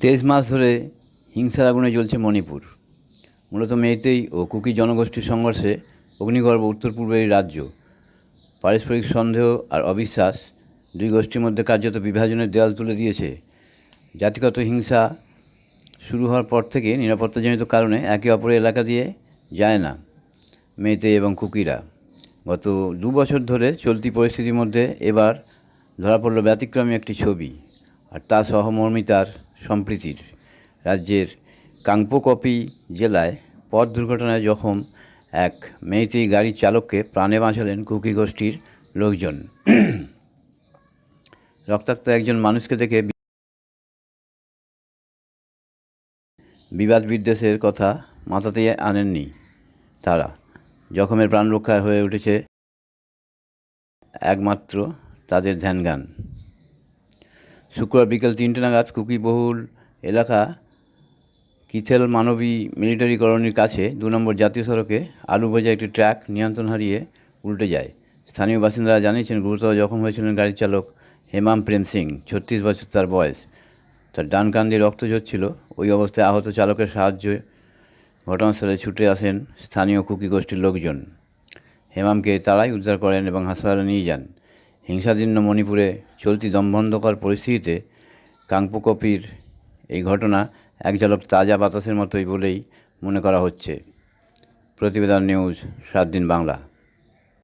তেইশ মাস ধরে হিংসার আগুনে জ্বলছে মণিপুর। মূলত মেয়েতেই ও কুকি জনগোষ্ঠীর সংঘর্ষে অগ্নিগর্ভ উত্তর পূর্বের এই রাজ্য। পারস্পরিক সন্দেহ আর অবিশ্বাস দুই গোষ্ঠীর মধ্যে কার্যত বিভাজনের দেওয়াল তুলে দিয়েছে। জাতিগত হিংসা শুরু হওয়ার পর থেকে নিরাপত্তাজনিত কারণে একে অপরের এলাকা দিয়ে যায় না মেয়েতে এবং কুকিরা। গত দু বছর ধরে চলতি পরিস্থিতির মধ্যে এবার ধরা পড়ল ব্যতিক্রমী একটি ছবি। আর তা সহমর্মিতার সম্প্রীতির। রাজ্যের কাংপোকপি জেলায় পথ দুর্ঘটনায় জখম এক মেয়েতেই গাড়ির চালককে প্রাণে বাঁচালেন কুকি গোষ্ঠীর লোকজন। রক্তাক্ত একজন মানুষকে দেখে বিবাদ বিদ্বেষের কথা মাথাতেই আনেননি তারা। জখমের প্রাণ রক্ষা হয়ে উঠেছে একমাত্র তাদের ধ্যানগান। শুক্রবার বিকেল তিনটে নাগাদ কুকিবহুল এলাকা কিথেল মানবী মিলিটারি কলোনির কাছে দু নম্বর জাতীয় সড়কে আলু বোঝা একটি ট্রাক নিয়ন্ত্রণ হারিয়ে উল্টে যায়। স্থানীয় বাসিন্দারা জানিয়েছেন, গুরুতর জখম হয়েছিলেন গাড়ির চালক হেমাম প্রেম সিং, ছত্রিশ বছর তার বয়স। তার ডান কান দিয়ে রক্ত ঝরছিল। ওই অবস্থায় আহত চালকের সাহায্যে ঘটনাস্থলে ছুটে আসেন স্থানীয় কুকি গোষ্ঠীর লোকজন। হেমামকে তারাই উদ্ধার করেন এবং হাসপাতালে নিয়ে যান। হিংসাদীর্ণ মণিপুরে চলতি দমবন্ধকর পরিস্থিতিতে কাংপুকপির এই ঘটনা এক ঝলক তাজা বাতাসের মতোই বলেই মনে করা হচ্ছে। প্রতিবেদন নিউজ সাত দিন বাংলা।